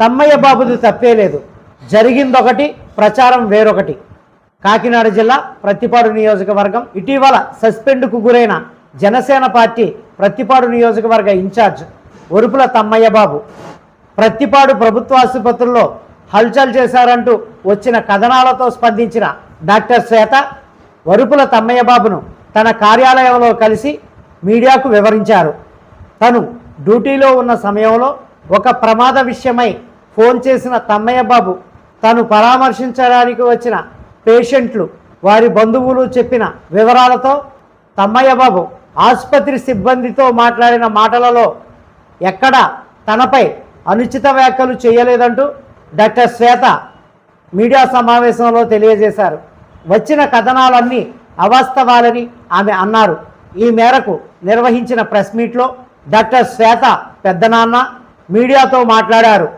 తమ్మయ్య బాబుది తప్పే లేదు. జరిగిందొకటి ప్రచారం వేరొకటి. కాకినాడ జిల్లా ప్రతిపాడు నియోజకవర్గం. ఇటీవల సస్పెండ్కు గురైన జనసేన పార్టీ ప్రతిపాడు నియోజకవర్గ ఇన్ఛార్జ్ ఒరుపుల తమ్మయ్య బాబు. ప్రత్తిపాడు ప్రభుత్వ ఆసుపత్రుల్లో హల్చల్ చేశారంటూ వచ్చిన కథనాలతో స్పందించిన డాక్టర్ శ్వేత వరుపుల తమ్మయ్య బాబును తన కార్యాలయంలో కలిసి మీడియాకు వివరించారు. తను డ్యూటీలో ఉన్న సమయంలో ఒక ప్రమాద విషయమై ఫోన్ చేసిన తమ్మయ్య బాబు తను పరామర్శించడానికి వచ్చిన పేషెంట్లు వారి బంధువులు చెప్పిన వివరాలతో తమ్మయ్య బాబు ఆసుపత్రి సిబ్బందితో మాట్లాడిన మాటలలో ఎక్కడ తనపై అనుచిత వ్యాఖ్యలు చేయలేదంటూ డాక్టర్ శ్వేత మీడియా సమావేశంలో తెలియజేశారు. వచ్చిన కథనాలన్నీ అవాస్తవాలని ఆమె అన్నారు. ఈ మేరకు నిర్వహించిన ప్రెస్ మీట్లో డాక్టర్ శ్వేత పెద్దనాన్న మీడియాతో మాట్లాడారు.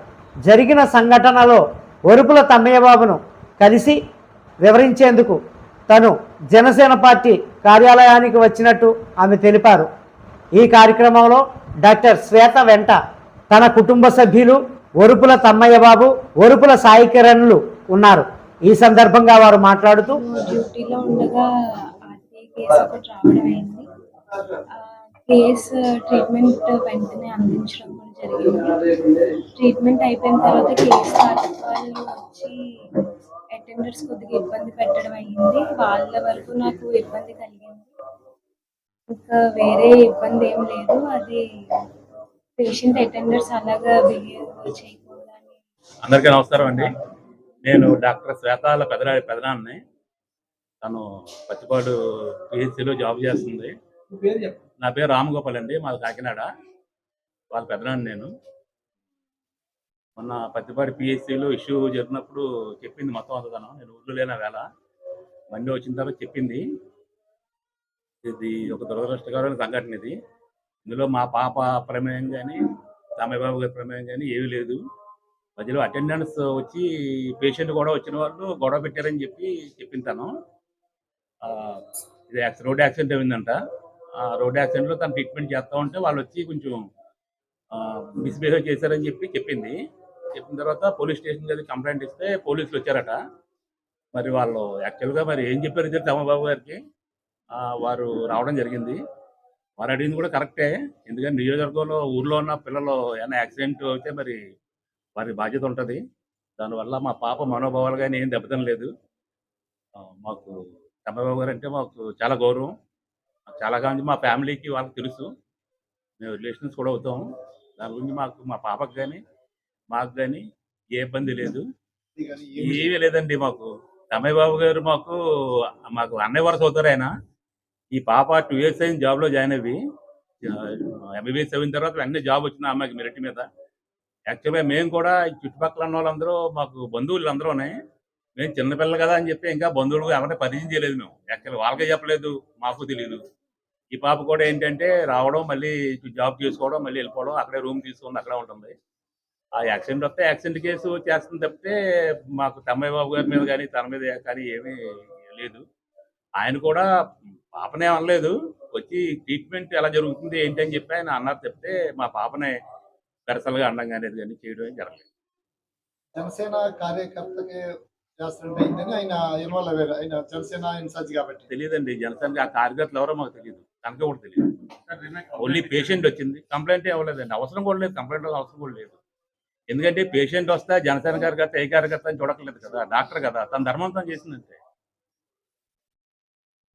జరిగిన సంఘటనలో ఒరుపుల తమ్మయ్యబాబును కలిసి వివరించేందుకు తను జనసేన పార్టీ కార్యాలయానికి వచ్చినట్టు ఆమె తెలిపారు. ఈ కార్యక్రమంలో డాక్టర్ శ్వేత వెంట తన కుటుంబ సభ్యులు ఒరుపుల తమ్మయ్య బాబు ఒరుపుల సాయి కిరణ్లు ఉన్నారు. ఈ సందర్భంగా వారు మాట్లాడుతూ డ్యూటీలో ఉండగా కేస్ ట్రీట్మెంట్ వెంటనే అందించడం కూడా జరిగింది. ట్రీట్మెంట్ అయిపోయిన తర్వాత కేస్ వాళ్ళు వచ్చి అటెండర్స్ కొద్దిగా ఇబ్బంది పెట్టడం అయ్యింది. వాళ్ళ వరకు నాకు ఇబ్బంది కలిగింది. ఇంకా వేరే ఇబ్బంది ఏం లేదు. అది పేషెంట్ అటెండర్స్ అలాగా బిహేవ్ చేయకూడదని. అందరికీ నమస్కారం అండి. నేను డాక్టర్ శ్వేతాల పెదరాడి పెదనాన్ని తను పచ్చిపాడు పిహెచ్సిలో జాబ్ చేస్తుంది. నా పేరు రామగోపాల్ అండి మాది కాకినాడ. వాళ్ళ పెదనాన్ని నేను. మొన్న పత్తిపాటి పిహెచ్సిలో ఇష్యూ జరిగినప్పుడు చెప్పింది మొత్తం అంతా నేను ఊళ్ళో లేన వేళ. బండి వచ్చిన తర్వాత చెప్పింది. ఇది ఒక దురదృష్టకరమైన సంఘటన ఇది. ఇందులో మా పాప ప్రమేయం కానీ రామయ్యబాబు గారి ప్రమేయం కానీ ఏమీ లేదు. మధ్యలో అటెండెన్స్ వచ్చి పేషెంట్ కూడా వచ్చిన వాళ్ళు గొడవ పెట్టారని చెప్పి చెప్పింది తను. ఇది రోడ్ యాక్సిడెంట్ అయిందంట. రోడ్ యాక్సిడెంట్లో తను ట్రీట్మెంట్ చేస్తూ ఉంటే వాళ్ళు వచ్చి కొంచెం మిస్బిహేవ్ చేశారని చెప్పి చెప్పింది. చెప్పిన తర్వాత పోలీస్ స్టేషన్ దగ్గర కంప్లైంట్ ఇస్తే పోలీసులు వచ్చారట. మరి వాళ్ళు యాక్చువల్గా మరి ఏం చెప్పారు ఇద్దరు తమ్మబాబు గారికి. వారు రావడం జరిగింది. వారు అడిగింది కూడా కరెక్టే. ఎందుకంటే నియోజకవర్గంలో ఊర్లో ఉన్న పిల్లలు ఏమైనా యాక్సిడెంట్ అయితే మరి వారి బాధ్యత ఉంటుంది. దానివల్ల మా పాప మనోభావాలు కానీ ఏం దెబ్బతం లేదు మాకు తమ్మబాబు గారు అంటే మాకు చాలా గౌరవం. చాలా కాలం మా ఫ్యామిలీకి వాళ్ళకి తెలుసు. మేము రిలేషన్స్ కూడా అవుతాం. దాని గురించి మాకు మా పాపకు కానీ మాకు కానీ ఏ ఇబ్బంది లేదు. ఏమీ లేదండి మాకు. తమ్మయ్య బాబు గారు మాకు మాకు అన్నయ్య వరస అవుతారు ఆయన. ఈ పాప టూ ఇయర్స్ అయిన జాబ్లో జాయిన్ అయ్యి. ఎంబీబీఎస్ అయిన తర్వాత వెంటనే జాబ్ వచ్చిన అమ్మాయికి మెరిట్ మీద. యాక్చువల్గా మేము కూడా చుట్టుపక్కల ఉన్న వాళ్ళందరూ మాకు బంధువులు అందరూనే మేము చిన్నపిల్లలు కదా అని చెప్పి ఇంకా బంధువులు ఎవరిని పరిచయం చేయలేదు మేము. యాక్చువల్ వాళ్ళకే చెప్పలేదు. మాకు తెలియదు ఈ పాప కూడా ఏంటంటే రావడం మళ్ళీ జాబ్ చేసుకోవడం మళ్ళీ వెళ్ళిపోవడం అక్కడే రూమ్ తీసుకొని అక్కడే ఉంటుంది. ఆ యాక్సిడెంట్ వస్తే యాక్సిడెంట్ కేసు చేస్తుంది తప్పితే మాకు తమ్మయ్య బాబు గారి మీద కానీ తన మీద కానీ ఏమీ లేదు. ఆయన కూడా పాపనే అనలేదు. వచ్చి ట్రీట్మెంట్ ఎలా జరుగుతుంది ఏంటి అని చెప్పి ఆయన అన్నారు చెప్తే మా పాపనే పెరసలుగా అండం కానీ కానీ చేయడం జరగలేదు. జనసేన కార్యకర్తకి చేస్తుంటే ఆయన ఇన్వాల్వ్ అయ్యారు ఆయన జనసేన ఇన్ఛార్జ్ కాబట్టి. తెలియదండి జనసేనకి ఆ కార్యకర్తలు ఎవరో మాకు తెలియదు. కనుక కూడా తెలియదు. ఓన్లీ పేషెంట్ వచ్చింది. కంప్లైంట్ ఇవ్వలేదండి. అవసరం కూడా లేదు. కంప్లైంట్ అవసరం కూడా లేదు. ఎందుకంటే పేషెంట్ వస్తే జనసేన కార్యకర్త ఏ కార్యకర్త అని చూడట్లేదు కదా. డాక్టర్ కదా. తన ధర్మం తను చేసిందంటే